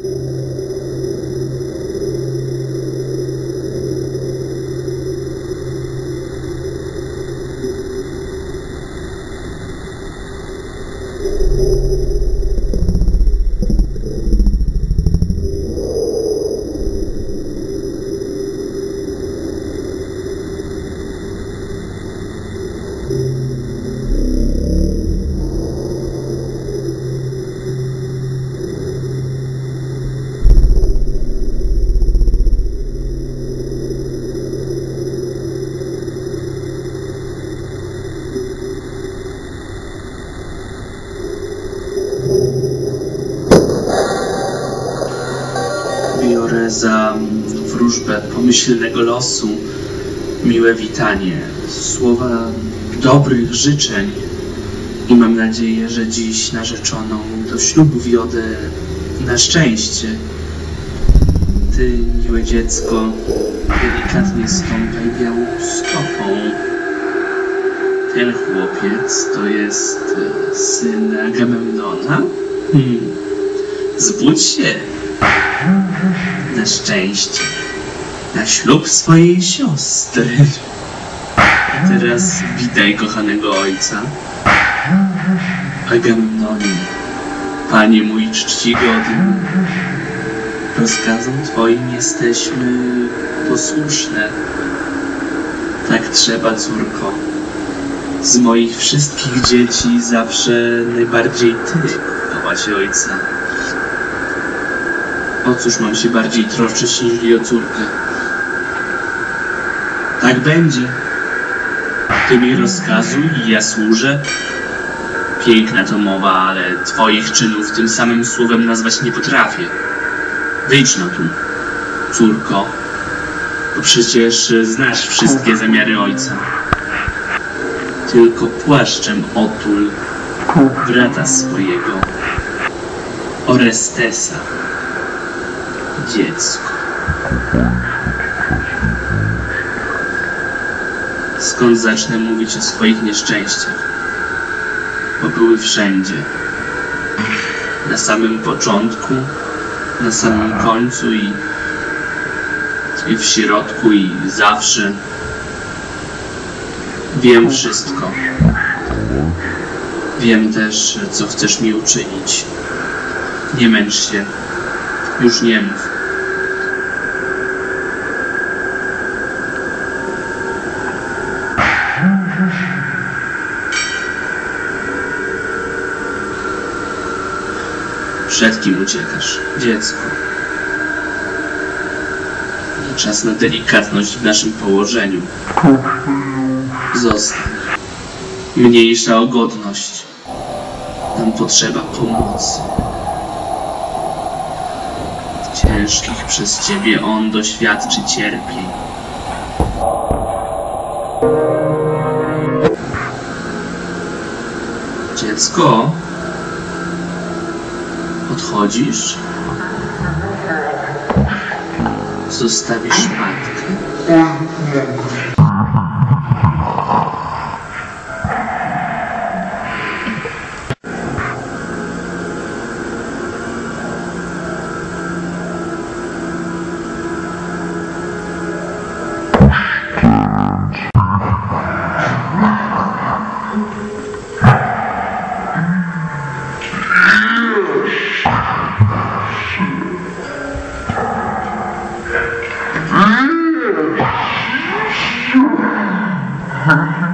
you Biorę za wróżbę pomyślnego losu miłe witanie, słowa dobrych życzeń i mam nadzieję, że dziś narzeczoną do ślubu wiodę na szczęście. Ty, miłe dziecko, delikatnie stąpaj białą stopą. Ten chłopiec to jest e, syn Agamemnona? Hmm. Zbudź się, na szczęście, na ślub swojej siostry. Teraz witaj kochanego ojca. Agamemnonie, panie mój czcigodny, rozkazom twoim jesteśmy posłuszne. Tak trzeba, córko. Z moich wszystkich dzieci zawsze najbardziej ty kochałaś ojca. O cóż mam się bardziej troszczyć niż o córkę? Tak będzie. Ty mi rozkazuj i ja służę. Piękna to mowa, ale twoich czynów tym samym słowem nazwać nie potrafię. Wyjdź no tu, córko, bo przecież znasz wszystkie zamiary ojca. Tylko płaszczem otul brata swojego, Orestesa dziecko. Skąd zacznę mówić o swoich nieszczęściach? Bo były wszędzie. Na samym początku, na samym końcu i, i w środku i zawsze. Wiem wszystko. Wiem też, co chcesz mi uczynić. Nie męcz się. Już nie mów. Przed kim uciekasz, dziecko? Czas na delikatność w naszym położeniu. Zostań. Mniejsza o godność. Nam potrzeba pomocy. Ciężkich przez ciebie on doświadczy cierpień. Dziecko? Odchodzisz? Zostawisz matkę? Mm-hmm.